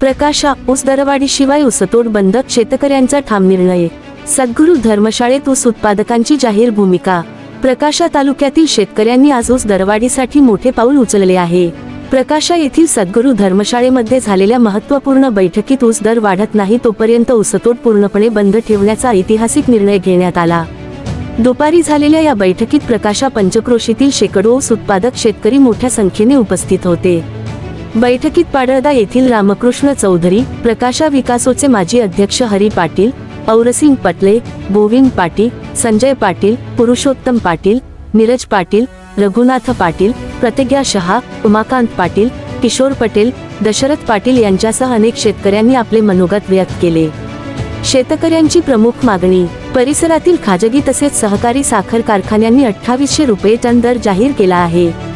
प्रकाशा ऊस दरवाढीशिवाय ऊसतोड बंद शेतकऱ्यांचा ठाम निर्णय. सद्गुरू धर्मशाळेत ऊस उत्पादकांची जाहीर भूमिका. प्रकाशा तालुक्यातील शेतकऱ्यांनी आज ऊस दरवाढीसाठी मोठे पाऊल उचलले आहे. प्रकाशा येथील सद्गुरू धर्मशाळेमध्ये झालेल्या महत्त्वपूर्ण बैठकीत ऊस दर वाढत नाही तोपर्यंत ऊसतोड पूर्णपणे बंद ठेवण्याचा ऐतिहासिक निर्णय घेण्यात आला. दुपारी झालेल्या या बैठकीत प्रकाशा पंचक्रोशीतील शेकडो ऊस उत्पादक शेतकरी मोठ्या संख्येने उपस्थित होते. बैठकीत पाडळदा येथील रामकृष्ण चौधरी प्रकाशा विकासोचे माजी अध्यक्ष हरी पाटील औरसिंग पटले गोविंद पाटील संजय पाटील पुरुषोत्तम पाटील नीरज पाटील रघुनाथ पाटील प्रतिज्ञा शहा उमाकांत पाटील किशोर पटेल दशरथ पाटील यांच्यासह अनेक शेतकऱ्यांनी आपले मनोगत व्यक्त केले. शेतकऱ्यांची प्रमुख मागणी परिसरातील खाजगी तसेच सहकारी साखर कारखान्यांनी अठ्ठावीसशे रुपये टन दर जाहीर केला आहे.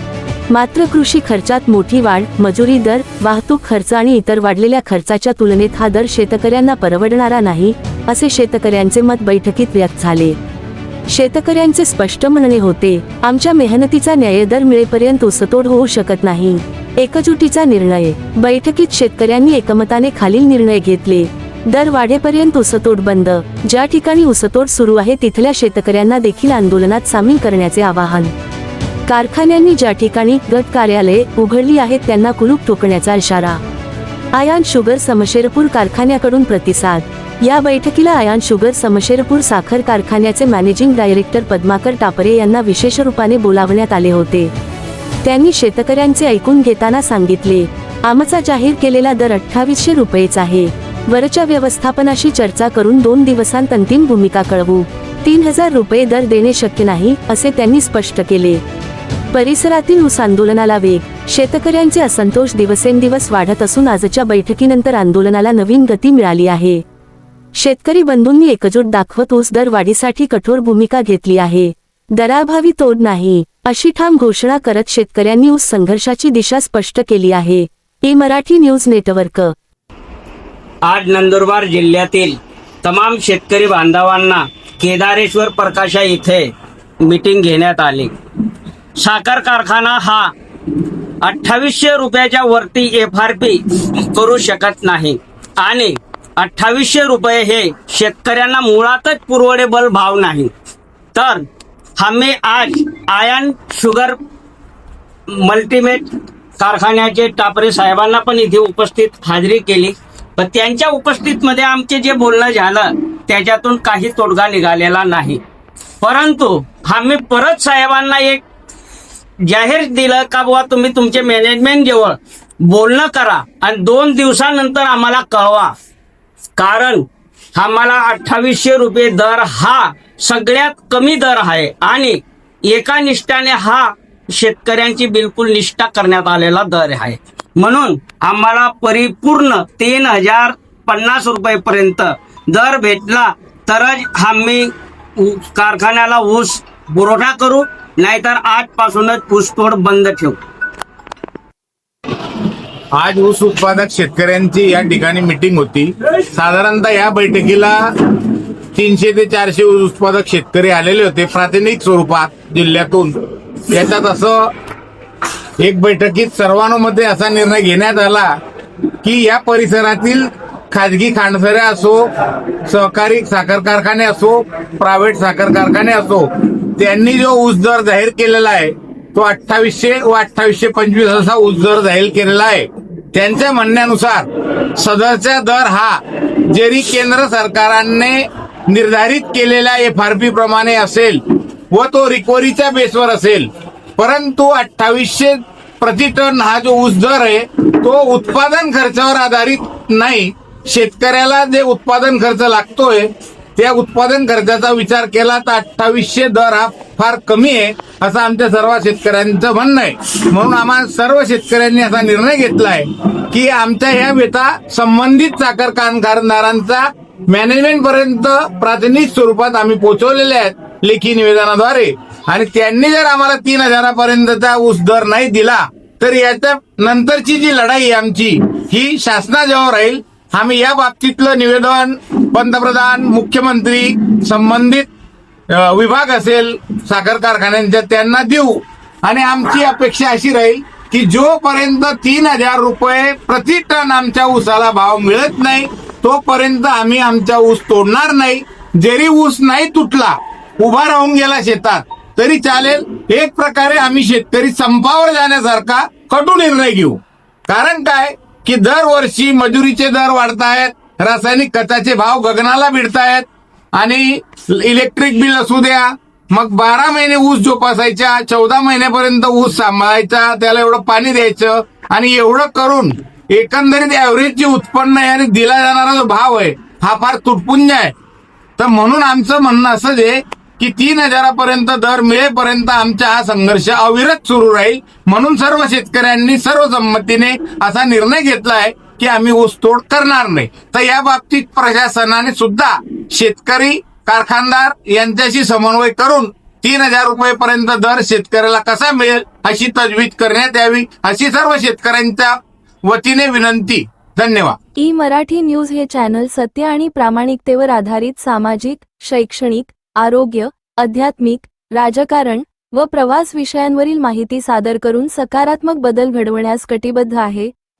मात्र कृषी खर्चात मोठी वाढ मजुरी दर वाहतूक खर्च आणि इतर वाढलेल्या खर्चाच्या तुलनेत हा दर शेतकऱ्यांना परवडणारा नाही असे शेतकऱ्यांचे मत बैठकीत व्यक्त झाले. शेतकऱ्यांचे स्पष्ट म्हणणे होते आमच्या मेहनतीचा न्यायदर मिळेपर्यंत उसतोड होऊ शकत नाही. एकजुटीचा निर्णय. बैठकीत शेतकऱ्यांनी एकमताने खालील निर्णय घेतले. दर वाढेपर्यंत उसतोड बंद. ज्या ठिकाणी उसतोड सुरू आहे तिथल्या शेतकऱ्यांना देखील आंदोलनात सामील करण्याचे आवाहन. कारखान्यांनी ज्या ठिकाणी गट कार्यालये उघडली आहेत त्यांना कुलूप ठोकण्याचा इशारा. आयान शुगर समशेरपूर कारखान्याकडून प्रतिसाद. या बैठकीला आयान शुगर समशेरपूर साखर कारखान्याचे मॅनेजिंग डायरेक्टर पद्माकर टापरे यांना विशेष रूपाने बोलावण्यात आले होते. त्यांनी शेतकऱ्यांचे ऐकून घेताना सांगितले आमचा जाहीर केलेला दर अठ्ठावीसशे रुपयेच आहे. वरच्या व्यवस्थापनाशी चर्चा करून दोन दिवसांत अंतिम भूमिका कळवू. तीन हजार रुपये दर देणे शक्य नाही असे त्यांनी स्पष्ट केले. परिसरातील ऊस आंदोलनाला वेग. शेतकऱ्यांचे असंतोष दिवसेंदिवस वाढत असून आजच्या बैठकीनंतर आंदोलनाला नवीन गती मिळाली आहे. शेतकरी बंधूंनी एकजूट दाखवत ऊस दर वाढीसाठी कठोर भूमिका घेतली आहे. दराभावी तोड नाही अशी ठाम घोषणा करत शेतकऱ्यांनी ऊस संघर्षाची दिशा स्पष्ट केली आहे. E Marathi news network. आज नंदुरबार जिल्ह्यातील तमाम शेतकरी बांधवांना केदारेश्वर प्रकाशा इथे मीटिंग घेण्यात आली. साखर कारखाना हा अठ्ठावीसशे रुपयाच्या वरती एफ आर पी करू शकत नाही. आणि अठ्ठावीसशे रुपये हे शेतकऱ्यांना मुळातच पुरवडेबल भाव नाही. तर आम्ही आज आयन शुगर मल्टीमेट कारखान्याचे टापरे साहेबांना पण इथे उपस्थित हाजरी केली. पण त्यांच्या उपस्थितीमध्ये आमचे जे बोलणं झालं त्याच्यातून काही तोडगा निघालेला नाही. परंतु आम्ही परत साहेबांना एक जाहीर दिलं का बुवा तुम्ही तुमचे मॅनेजमेंट जवळ बोलणं करा आणि दोन दिवसानंतर आम्हाला कळवा. कारण आम्हाला अठ्ठावीसशे रुपये दर हा सगळ्यात कमी दर आहे आणि एका निष्ठाने हा शेतकऱ्यांची बिलकुल निष्ठा करण्यात आलेला दर आहे. म्हणून आम्हाला परिपूर्ण तीन हजार पन्नास रुपयेपर्यंत दर भेटला तरच आम्ही कारखान्याला ऊस पुरवठा करू. नाहीतर आजपासूनच ऊसतोड बंद ठेवू. आज ऊस उत्पादक शेतकऱ्यांची या ठिकाणी मिटिंग होती. साधारणतः या बैठकीला तीनशे ते चारशे ऊस उत्पादक शेतकरी आलेले होते प्रातिनिधिक स्वरूपात जिल्ह्यातून. याच्यात असं एक बैठकीत सर्वानुमते असा निर्णय घेण्यात आला की या परिसरातील खाजगी खांडसऱ्या असो सहकारी साखर कारखाने असो प्रायव्हेट साखर कारखाने असो त्यांनी जो ऊस दर जाहीर केलेला आहे तो अठ्ठावीसशे व अठ्ठावीसशे पंचवीस असा ऊस दर जाहीर केलेला आहे. त्यांच्या म्हणण्यानुसार सदरचा दर हा जरी केंद्र सरकारने निर्धारित केलेल्या एफ आर पी प्रमाणे असेल व तो रिकव्हरीच्या बेसवर असेल परंतु अठ्ठावीसशे प्रति टन हा जो ऊस दर आहे तो उत्पादन खर्चावर आधारित नाही. शेतकऱ्याला जे उत्पादन खर्च लागतोय त्या उत्पादन खर्चाचा विचार केला तर अठ्ठावीसशे दर हा फार कमी आहे असं आमच्या सर्व शेतकऱ्यांचं म्हणणं आहे. म्हणून आम्हा सर्व शेतकऱ्यांनी असा निर्णय घेतलाय की आमच्या ह्या वेता संबंधित साखर कारखानदारांचा मॅनेजमेंट पर्यंत प्रातिनिधिक स्वरूपात आम्ही पोहोचवलेले आहेत लेखी निवेदनाद्वारे. आणि त्यांनी जर आम्हाला तीन हजारापर्यंतचा ऊस दर नाही दिला तर याच्या नंतरची जी लढाई आमची ही शासनाजवळ राहील. आम्ही या बाबतीतलं निवेदन पंतप्रधान मुख्यमंत्री संबंधित विभाग असेल साखर कारखान्यांच्या त्यांना देऊ. आणि आमची अपेक्षा अशी राहील की जोपर्यंत तीन हजार रुपये प्रति टन आमच्या ऊसाला भाव मिळत नाही तोपर्यंत आम्ही आमचा ऊस तोडणार नाही. जरी ऊस नाही तुटला उभा राहून गेला शेतात तरी चालेल एक प्रकारे आम्ही शेतकरी संपावर जाण्यासारखा कटू निर्णय घेऊ. कारण काय? की दरवर्षी मजुरीचे दर वाढतायत रासायनिक खताचे भाव गगनाला भिडतायत आणि इलेक्ट्रिक बिल असू द्या मग बारा महिने ऊस जोपासायचा चौदा महिन्यापर्यंत ऊस सांभाळायचा त्याला एवढं पाणी द्यायचं आणि एवढं करून एकंदरीत ऍव्हरेज जे उत्पन्न आहे आणि दिला जाणारा जो भाव आहे हा फार तुटपुंज आहे. तर म्हणून आमचं म्हणणं असंच आहे की तीन हजारापर्यंत दर मिळेपर्यंत आमचा हा संघर्ष अविरत सुरू राहील. म्हणून सर्व शेतकऱ्यांनी सर्व संमतीने असा निर्णय घेतला आहे. की आम्ही ऊसतोड करणार नाही. तर या बाबतीत प्रशासनाने सुद्धा शेतकरी कारखानदार यांच्याशी समन्वय करून तीन हजार रुपये पर्यंत दर शेतकऱ्याला कसा मिळेल अशी तजवीज करण्यात यावी अशी सर्व शेतकऱ्यांच्या वतीने विनंती. धन्यवाद. ई मराठी न्यूज हे चॅनल सत्य आणि प्रामाणिकतेवर आधारित सामाजिक शैक्षणिक आरोग्य आध्यात्मिक राजकारण व प्रवास विषयांवरील माहिती सादर करून सकारात्मक बदल घडवण्यास कटिबद्ध आहे.